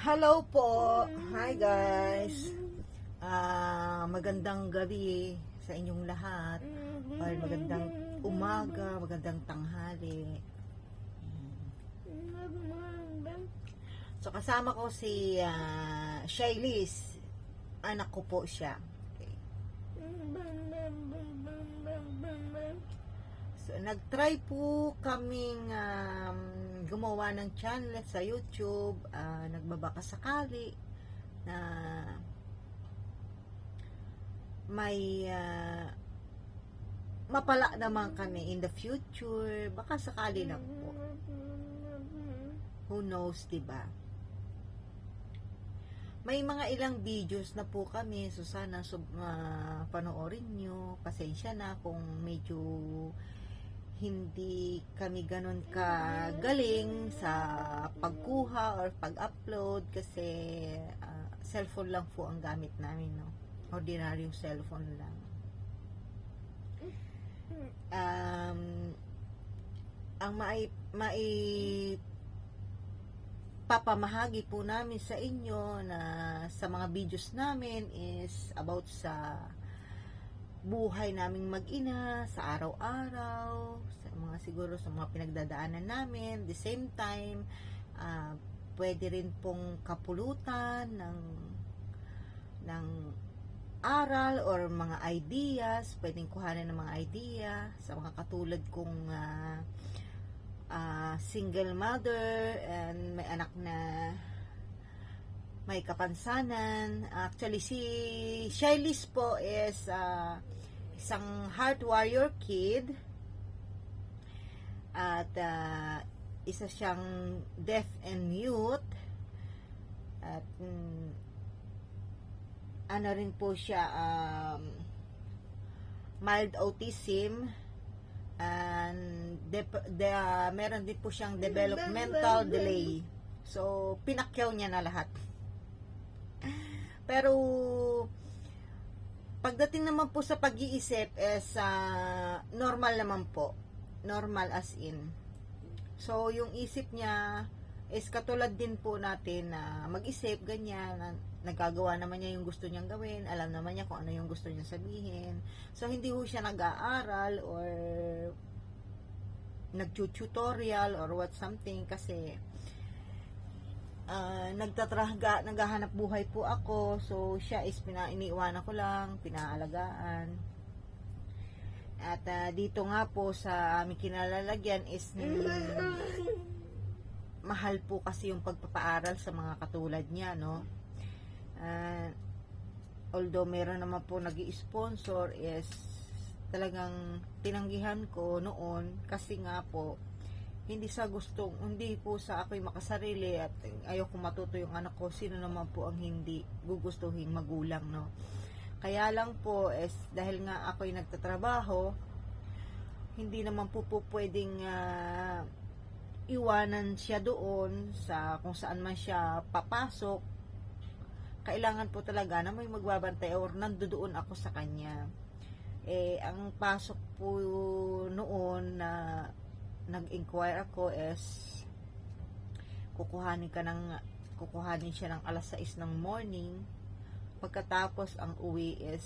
Hello po. Hi guys. Ah, magandang gabi sa inyong lahat. Or magandang umaga, magandang tanghali. So kasama ko si uh, Shailis. Anak ko po siya. Okay. So, nag-try po kaming um, gumawa ng channel sa YouTube. ah, nagbabaka sakali na may ah, mapala naman kami in the future. Baka sakali lang po. Who knows, 'di ba? May mga ilang videos na po kami, so sana sub, ah, panoorin nyo. Pasensya na kung medyo hindi kami ganun kagaling sa pagkuha or pag-upload kasi ah, cellphone lang po ang gamit namin, no? Ordinaryong cellphone lang. Um, ang mai, mai papamahagi po namin sa inyo na sa mga videos namin is about sa buhay naming mag-ina sa araw-araw, sa mga siguro sa mga pinagdadaanan namin. The same time, ah, pwede rin pong kapulutan ng ng aral or mga ideas, pwedeng kuhanan ng mga idea sa mga katulad kong ah, ah, single mother and may anak na may kapansanan. Actually, si Shailis po is ah, isang heart warrior kid. At ah, isa siyang deaf and mute. At mm, ano rin po siya um, mild autism and dep- de, ah, meron din po siyang developmental delay. So, pinakyaw niya na lahat. Pero, pagdating naman po sa pag-iisip, is ah, normal naman po. Normal as in. So, yung isip niya is katulad din po natin na mag-isip, ganyan, na nagagawa naman niya yung gusto niyang gawin, alam naman niya kung ano yung gusto niyang sabihin. So, hindi ho siya nag-aaral or nag-tutorial or what something kasi ah, nagtatraga, naghahanap buhay po ako. So, siya is pina, iniiwanan ko lang, pinaalagaan. At ah, dito nga po sa aming kinalalagyan is mm, mahal po kasi yung pagpapaaral sa mga katulad niya, no? Ah, although meron naman po nag sponsor is talagang tinanggihan ko noon kasi nga po hindi sa gustong, hindi po sa ako'y makasarili at ayoko matuto yung anak ko, sino naman po ang hindi gugustuhin magulang, no? Kaya lang po, is, dahil nga ako'y nagtatrabaho, hindi naman po po pwedeng ah, iwanan siya doon sa kung saan man siya papasok. Kailangan po talaga na may magbabantay or nandoon ako sa kanya. Eh, ang pasok po noon na nag-inquire ako is kukuhanin ka ng kukuhanin siya ng alas 6 ng morning. Pagkatapos ang uwi is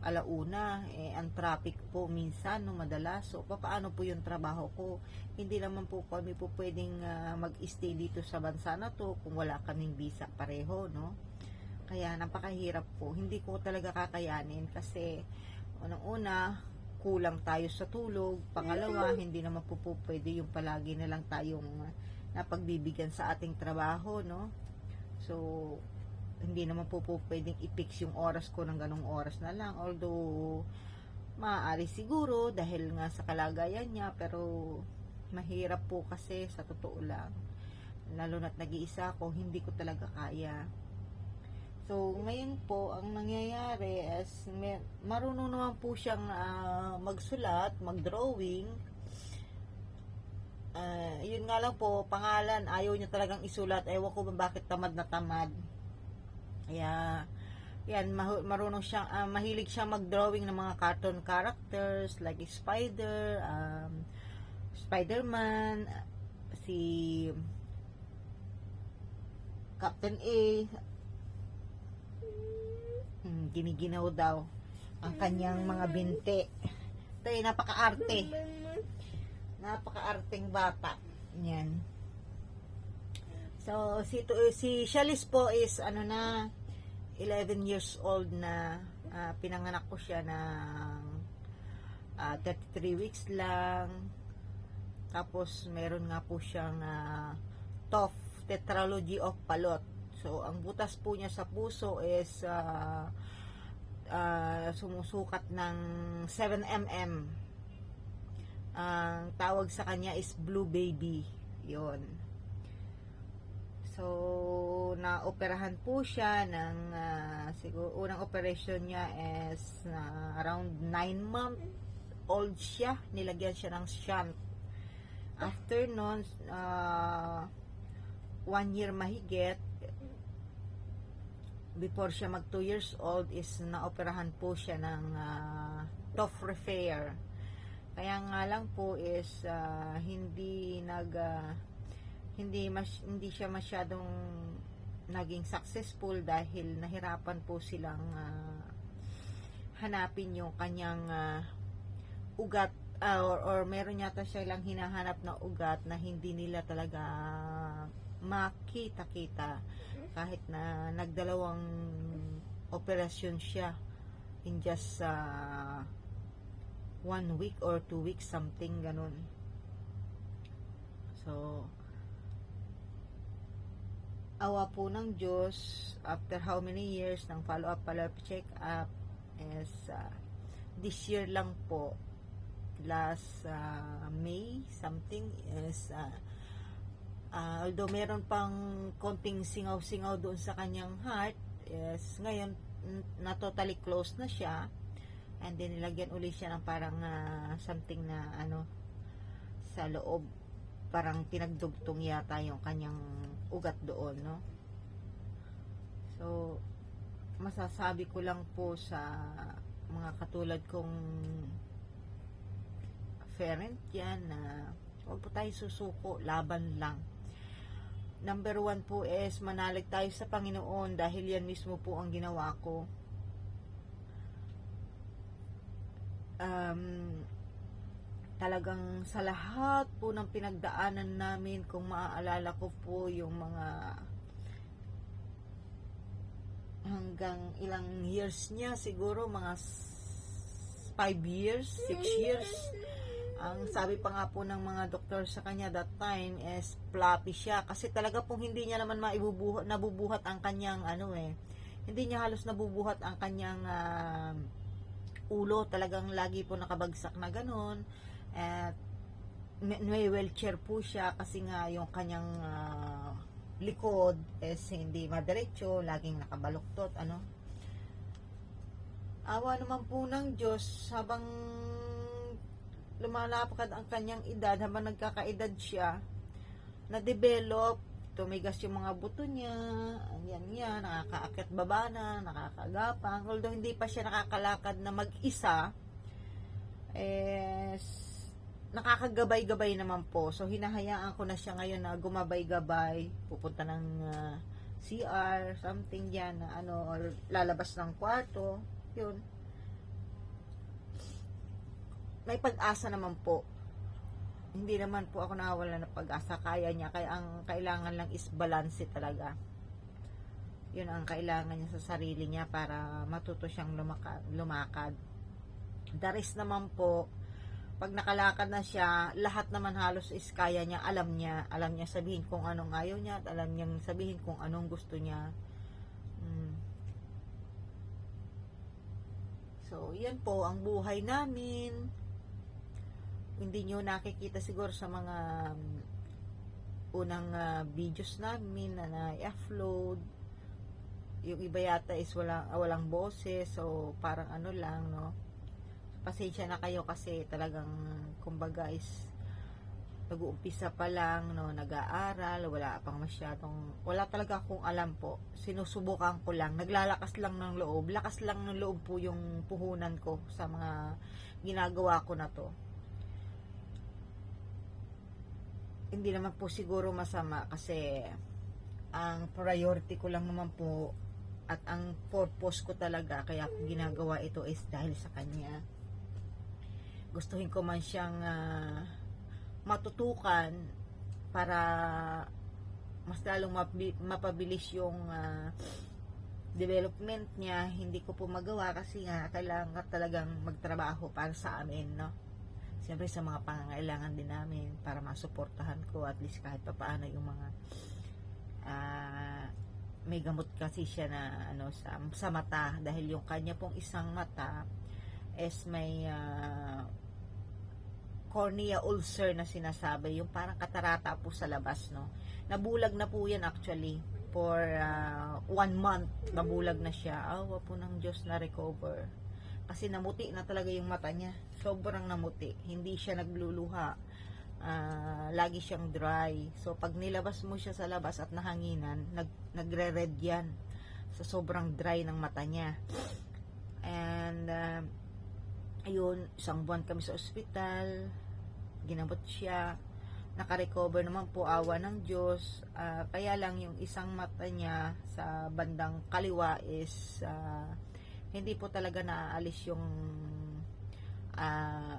alauna. Eh ang traffic po minsan no madalas. So paano po yung trabaho ko? Hindi naman po kami po pwedeng ah, mag-stay dito sa bansa na to kung wala kaming visa pareho no? Kaya napakahirap po. Hindi ko talaga kakayanin kasi unang-una kulang tayo sa tulog. Pangalawa, hindi naman po, po pwede yung palagi na lang tayong uh, napagbibigyan sa ating trabaho, no? So, hindi naman po, po pwedeng i-fix yung oras ko ng ganong oras na lang. Although, maaari siguro dahil nga sa kalagayan niya, pero mahirap po kasi sa totoo lang. Lalo na't nag-iisa ako, hindi ko talaga kaya. So, ngayon po, ang nangyayari is, may, marunong naman po siyang ah, magsulat, mag-drawing. Ah, yun nga lang po, pangalan, ayaw niya talagang isulat. Ewan ko ba bakit tamad na tamad. Kaya, yan, marunong siyang, ah, mahilig siyang mag-drawing ng mga cartoon characters, like Spider, um, Spider-Man, si Captain A. Giniginaw daw ang kanyang mga binti. Ito eh, napaka-arte. Napaka-arting bata. Yan. So, si, si Shalis po is, ano na, 11 years old na. Ah, pinanganak ko siya ng ah, 33 weeks lang. Tapos, meron nga po siyang ah, TOF, Tetralogy of Palot. So, ang butas po niya sa puso is ah, ah, sumusukat ng 7 mm. Ang tawag sa kanya is Blue Baby. Yon. So, na-operahan po siya ng, ah, siguro, unang operation niya is na around 9 month old siya. Nilagyan siya ng shunt. After nun, ah, one year mahigit, before siya mag 2 years old is naoperahan po siya ng uh, TOF repair. Kaya nga lang po is ah, hindi nag ah, hindi mas, hindi siya masyadong naging successful dahil nahirapan po silang ah, hanapin yung kanyang ah, ugat ah, or, or meron yata siya lang hinahanap na ugat na hindi nila talaga makita-kita kahit na nagdalawang operasyon siya in just uh, one week or two weeks something ganun. So awa po ng Diyos after how many years ng follow-up follow-up check-up is uh, this year lang po last uh, May something is uh, uh, although meron pang konting singaw-singaw doon sa kanyang heart is ngayon na totally closed na siya. And then nilagyan uli siya ng parang uh, something na ano sa loob. Parang pinagdugtong yata yung kanyang ugat doon no? So masasabi ko lang po sa mga katulad kong parent yan na huwag po tayo susuko laban lang number one po is manalig tayo sa Panginoon dahil yan mismo po ang ginawa ko. Um, talagang sa lahat po ng pinagdaanan namin kung maaalala ko po yung mga hanggang ilang years niya siguro mga 5 years 6 years ang sabi pa nga po ng mga doktor sa kanya that time is floppy siya. Kasi talaga pong hindi niya naman maibubuhat nabubuhat ang kanyang ano eh. Hindi niya halos nabubuhat ang kanyang ah, ulo. Talagang lagi po nakabagsak na ganun. At may wheelchair po siya kasi nga yung kanyang ah, likod is hindi madiretso laging nakabaluktot ano. Awa naman po ng Diyos habang lumalapad ang kanyang edad habang nagkakaedad siya na-develop tumigas yung mga buto niya yan yan nakakaakit baba na nakakagapang. Although hindi pa siya nakakalakad na mag-isa eh nakakagabay-gabay naman po. So hinahayaan ko na siya ngayon na gumabay-gabay pupunta ng ah, CR something yan na ano or lalabas ng kwarto yun may pag-asa naman po. Hindi naman po ako nawawala ng pag-asa. Kaya niya. Kaya ang kailangan lang is balance talaga. Yun ang kailangan niya sa sarili niya para matuto siyang lumakad. lumakad. The rest naman po, pag nakalakad na siya, lahat naman halos is kaya niya, alam niya, alam niya sabihin kung anong ayaw niya, at alam niyang sabihin kung anong gusto niya. Mm. So, yan po ang buhay namin hindi nyo nakikita siguro sa mga um, unang ah, videos namin na na-upload. Yung iba yata is walang, walang boses so parang ano lang no? Pasensya na kayo kasi talagang kumbaga is nag-uumpisa pa lang no? Nag-aaral wala pang masyadong wala talaga akong alam po. Sinusubukan ko lang. Naglalakas lang ng loob. Lakas lang ng loob po yung puhunan ko sa mga ginagawa ko na to hindi naman po siguro masama kasi ang priority ko lang naman po at ang purpose ko talaga kaya ginagawa ito is dahil sa kanya. Gustuhin ko man siyang ah, matutukan para mas lalong mapabilis yung ah, development niya. Hindi ko po magawa kasi nga kailangan ka talagang magtrabaho para sa amin no siyempre sa mga pangangailangan din namin para masuportahan ko at least kahit pa paano yung mga ah, may gamot kasi siya na ano sa, sa mata. Dahil yung kanya pong isang mata is may ah, cornea ulcer na sinasabi. Yung parang katarata po sa labas no? Nabulag na po yan actually for ah, one month. Nabulag na siya. Awa po ng Diyos na recover kasi namuti na talaga yung mata niya. Sobrang namuti. Hindi siya nagluluha. Ah, lagi siyang dry. So pag nilabas mo siya sa labas at nahanginan nag, nagre-red yan. Sa sobrang dry ng mata niya. And ah, ayun isang buwan kami sa ospital. Ginabot siya. Nakarecover naman po awa ng Diyos. Ah, kaya lang yung isang mata niya sa bandang kaliwa is ah, hindi po talaga naaalis yung ah,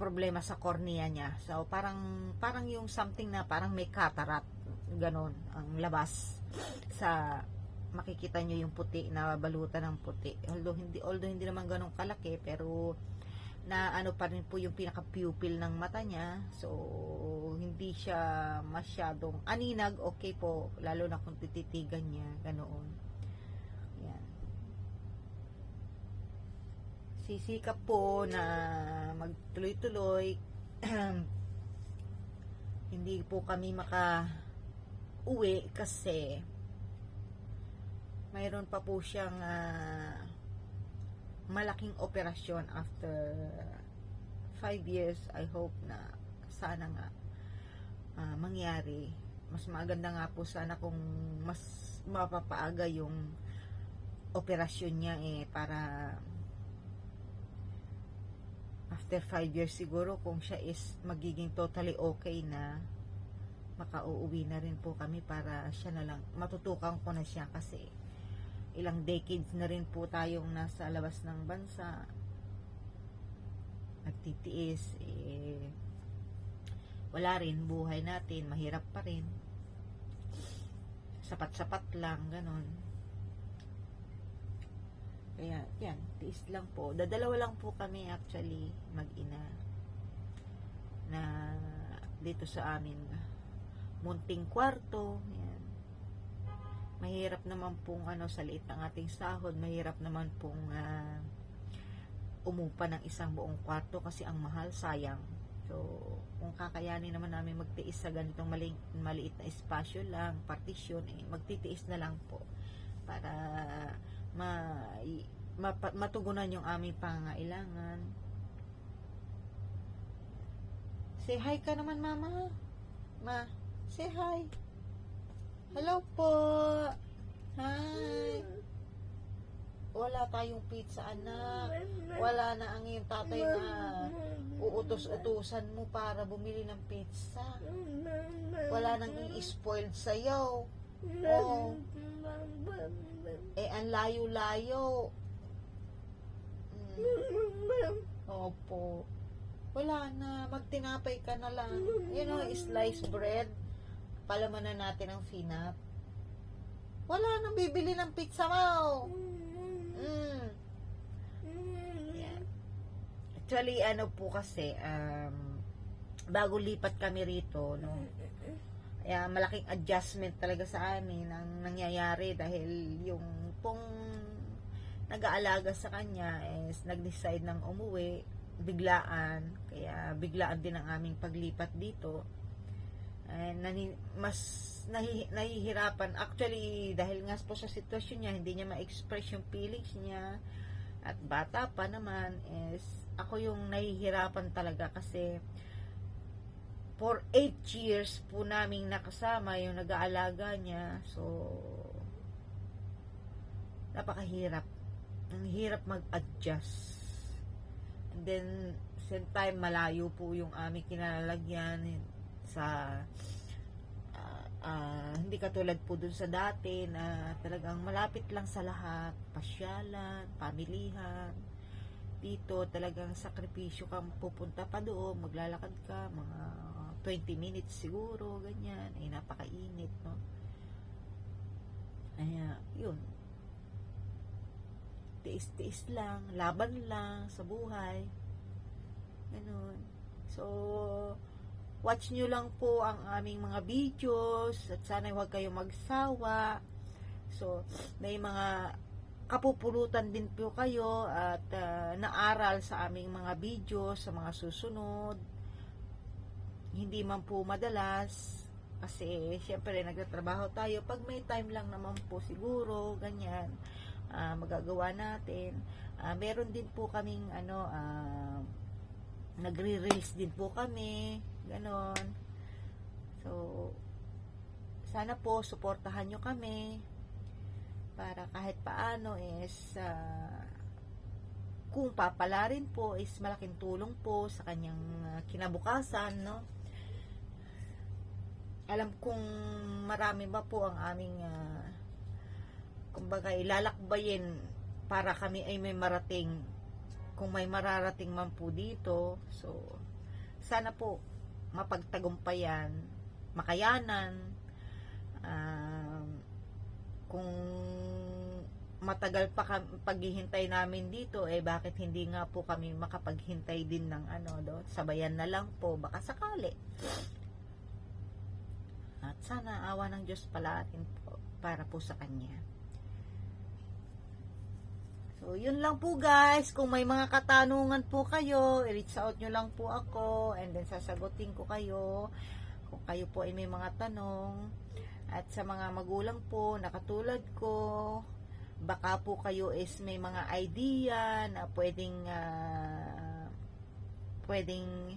problema sa cornea niya. So parang parang yung something na parang may cataract ganon ang labas sa makikita nyo yung puti na balutan ng puti. Although hindi although hindi naman ganun kalaki pero na ano pa rin po yung pinaka pupil ng mata niya. So hindi siya masyadong aninag okay po lalo na kung tititigan niya ganoon. Yan sisikap po na magtuloy-tuloy. Hindi po kami maka uwi kasi mayroon pa po siyang ah, malaking operasyon after 5 years. I hope na sana nga ah, mangyari. Mas maganda nga po sana kung mas mapapaaga yung operasyon niya eh para after 5 years siguro kung siya is magiging totally okay na makauuwi na rin po kami para siya na lang matutukan ko na siya kasi ilang decades na rin po tayong nasa labas ng bansa nagtitiis eh wala rin buhay natin mahirap pa rin. Sapat-sapat lang ganon kaya, yan, tiis lang po. Dadalawa lang po kami actually, mag-ina. Na dito sa amin, munting kwarto, yan. Mahirap naman pong ano, sa liit ng ating sahod, mahirap naman pong ah, umupa ng isang buong kwarto kasi ang mahal, sayang. So, kung kakayanin naman namin magtiis sa ganitong mali, maliit na espasyo lang, partition, eh, magtitiis na lang po para ma, mapa- matugunan yung aming pangailangan. Say hi ka naman, mama. Ma, say hi. Hello po. Hi. Wala tayong pizza, anak. Wala na ang iyong tatay na uutos-utusan mo para bumili ng pizza. Wala nang i-spoiled sa'yo. Oh. Eh, ang layo-layo. Mm, opo. Wala na. Magtinapay ka na lang. You know, sliced bread. Palamanan natin ang finap. Wala nang bibili ng pizza mo. Mm. Actually, ano po kasi, um, bago lipat kami rito, no, kaya malaking adjustment talaga sa amin ang nangyayari dahil yung pong nag-aalaga sa kanya is nag-decide ng umuwi biglaan. Kaya biglaan din ang aming paglipat dito. And nani, mas nahi, nahihirapan. Actually dahil nga po sa sitwasyon niya hindi niya ma-express yung feelings niya. At bata pa naman is ako yung nahihirapan talaga kasi for 8 years po naming nakasama yung nag-aalaga niya. So, napakahirap. Ang hirap mag-adjust. And then, same time, malayo po yung aming kinalalagyan sa Ah, hindi katulad po dun sa dati na talagang malapit lang sa lahat, pasyalan, pamilihan. Dito talagang sakripisyo kang pupunta pa doon, maglalakad ka, mga 20 minutes siguro, ganyan. Ay, napakainit, no? Kaya, yun. Tiis-tiis lang, laban lang sa buhay. Ganun. So, watch nyo lang po ang aming mga videos at sana huwag kayong magsawa. So, may mga kapupulutan din po kayo at ah, naaral sa aming mga videos sa mga susunod. Hindi man po madalas kasi syempre nagtatrabaho tayo. Pag may time lang naman po siguro ganyan ah, magagawa natin. Ah, meron din po kaming ano ah, nagre-reels din po kami ganon. So sana po suportahan nyo kami para kahit paano is ah, kung papala rin po is malaking tulong po sa kanyang kinabukasan no alam kong marami ba po ang aming ah, kumbaga ilalakbayin para kami ay may marating. Kung may mararating man po dito so sana po mapagtagumpayan makayanan um, kung matagal pa kam- paghihintay namin dito eh bakit hindi nga po kami makapaghintay din ng ano do sabayan na lang po baka sakali at sana awa ng Diyos palatin po para po sa Kanya. So, yun lang po guys. Kung may mga katanungan po kayo, i-reach out nyo lang po ako and then sasagutin ko kayo kung kayo po ay may mga tanong. At sa mga magulang po na katulad ko, baka po kayo is may mga idea na pwedeng ah, pwedeng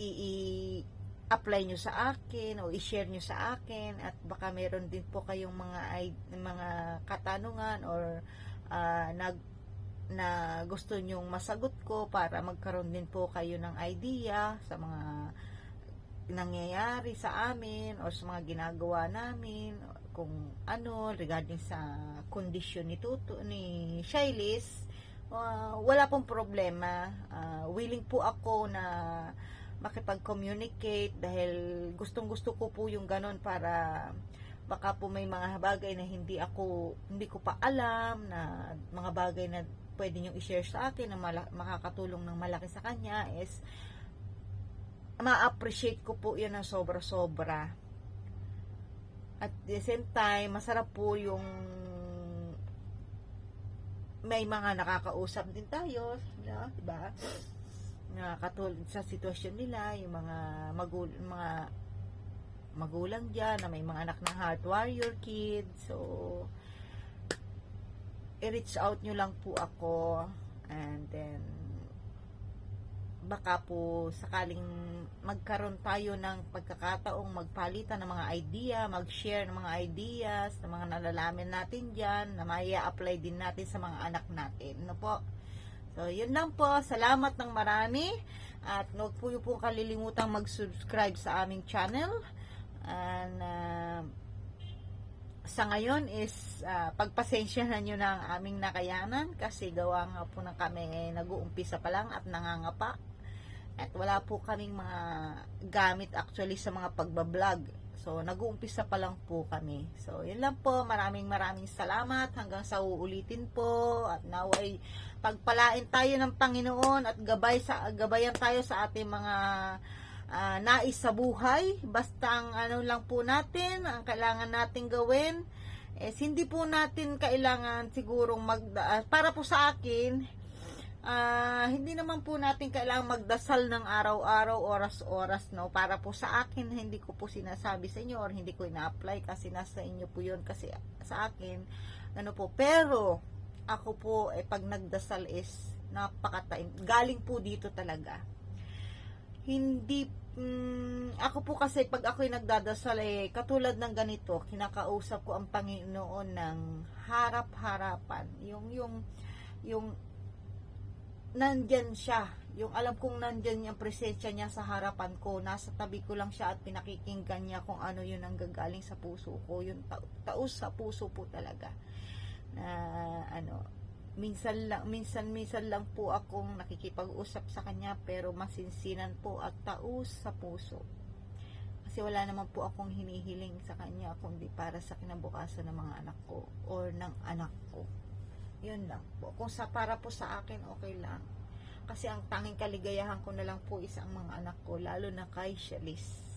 i- apply nyo sa akin o i-share nyo sa akin at baka meron din po kayong mga mga katanungan or ah, nag na gusto nyong masagot ko para magkaroon din po kayo ng idea sa mga nangyayari sa amin o sa mga ginagawa namin kung ano regarding sa kondisyon ni Tuto ni Shailis uh, wala pong problema. Ah, willing po ako na makipag-communicate dahil gustong gusto ko po yung ganon para baka po may mga bagay na hindi ako hindi ko pa alam na mga bagay na pwede nyo i-share sa akin na makakatulong ng malaki sa kanya is ma-appreciate ko po yun ng sobra-sobra at the same time masarap po yung may mga nakakausap din tayo no? diba na katulad sa sitwasyon nila yung mga magul mga magulang dyan na may mga anak na heart warrior kids so i-reach out nyo lang po ako and then baka po sakaling magkaroon tayo ng pagkakataong magpalitan ng mga idea, mag-share ng mga ideas, ng mga nalalaman natin dyan, na maya apply din natin sa mga anak natin. No po? So, yun lang po. Salamat ng marami. At huwag po yung po kalilimutang mag-subscribe sa aming channel. And, uh, sa ngayon is uh, pagpasensyahan nyo na ang aming nakayanan kasi gawa nga po na kami nag-uumpisa pa lang at nangangapa at wala po kaming mga gamit actually sa mga pagbablog. So nag-uumpisa pa lang po kami. So yun lang po. Maraming maraming salamat. Hanggang sa uulitin po. At naway pagpalain tayo ng Panginoon at gabay sa gabayan tayo sa ating mga ah, nais sa buhay. Basta ang ano lang po natin, ang kailangan natin gawin, is hindi po natin kailangan sigurong mag, ah, para po sa akin, ah, hindi naman po natin kailangan magdasal ng araw-araw, oras-oras, no? Para po sa akin, hindi ko po sinasabi sa inyo or hindi ko ina-apply kasi nasa inyo po yun kasi sa akin, ano po, pero, ako po, eh, pag nagdasal is, napaka galing po dito talaga hindi mm, ako po kasi pag ako'y nagdadasal eh, katulad ng ganito, kinakausap ko ang Panginoon ng harap-harapan. Yung yung yung nandyan siya Yung alam kong nandyan yung presensya niya sa harapan ko, nasa tabi ko lang siya at pinakikinggan niya kung ano yun ang gagaling sa puso ko. Yung ta- taos sa puso po talaga. Na ano, minsan lang, minsan, minsan lang po akong nakikipag-usap sa kanya pero masinsinan po at taos sa puso. Kasi wala naman po akong hinihiling sa kanya kundi para sa kinabukasan ng mga anak ko or ng anak ko. Yun lang po. Kung sa para po sa akin, okay lang. Kasi ang tanging kaligayahan ko na lang po is ang mga anak ko, lalo na kay Shalise.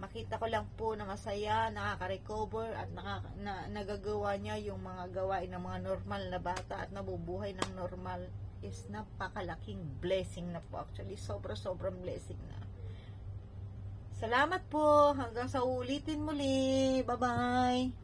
Makita ko lang po na masaya, nakaka-recover at nakaka, na, nagagawa niya yung mga gawain ng mga normal na bata at nabubuhay ng normal is napakalaking blessing na po. Actually, sobra-sobrang blessing na. Salamat po. Hanggang sa ulitin muli. Bye-bye.